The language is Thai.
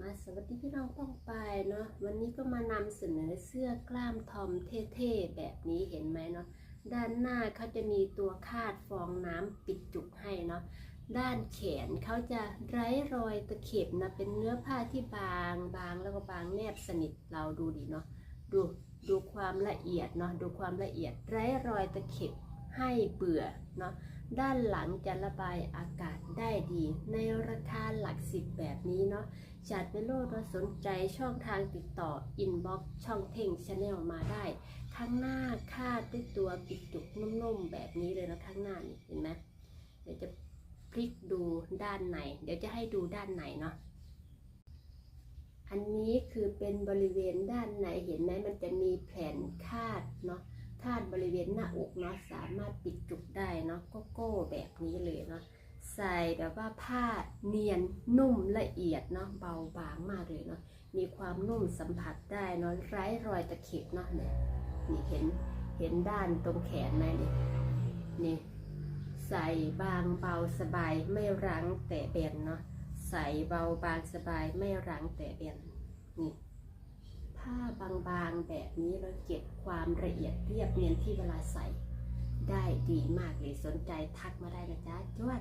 มาสวัสดีพี่น้องป้องปายเนาะวันนี้ก็มานำเสนอเสื้อกล้ามทอมเท่ๆแบบนี้เห็นไหมเนาะด้านหน้าเขาจะมีตัวคาดฟองน้ำปิดจุกให้เนาะด้านแขนเขาจะไร้รอยตะเข็บนะเป็นเนื้อผ้าที่บางบางแล้วก็บางแนบสนิทเราดูดิเนาะดูดูความละเอียดเนาะดูความละเอียดไร้รอยตะเข็บให้เบื่อเนาะ ด้านหลังจะระบายอากาศได้ดี ในราคาหลักสิบแบบนี้เนาะจัดเป็นโลดว่าสนใจช่องทางติดต่อ อินบ็อกช่องเท่งชาแนลมาได้ข้างหน้าคาดด้วยตัวปิดจุกนุ่มๆแบบนี้เลยนะข้างหน้านี่เห็นไหมเดี๋ยวจะพลิกดูด้านในเดี๋ยวจะให้ดูด้านในเนาะอันนี้คือเป็นบริเวณด้านในเห็นไหมมันจะมีแผ่นคาดเนาะ คาดบริเวณหน้าอกเนาะสามารถปิดจุกได้เนาะโกโก้แบบนี้เลยเนาะใส่แบบว่าผ้าเนียนนุ่มละเอียดเนาะเบาบางมากเลยเนาะมีความนุ่มสัมผัสได้เนาะไร้รอยตะเข็บเนาะเนี่ยนี่เห็นเห็นด้านตรงแขนไหมเนี่ยนี่ใส่บางเบาสบายไม่รั้งแต่เบนเนาะใส่เบาบางสบายไม่รั้งแต่เบนนี่ บางๆแบบนี้เราเก็บความละเอียดเรียบเนียนที่เวลาใส่ได้ดีมากเลยสนใจทักมาได้นะจ๊ะจวด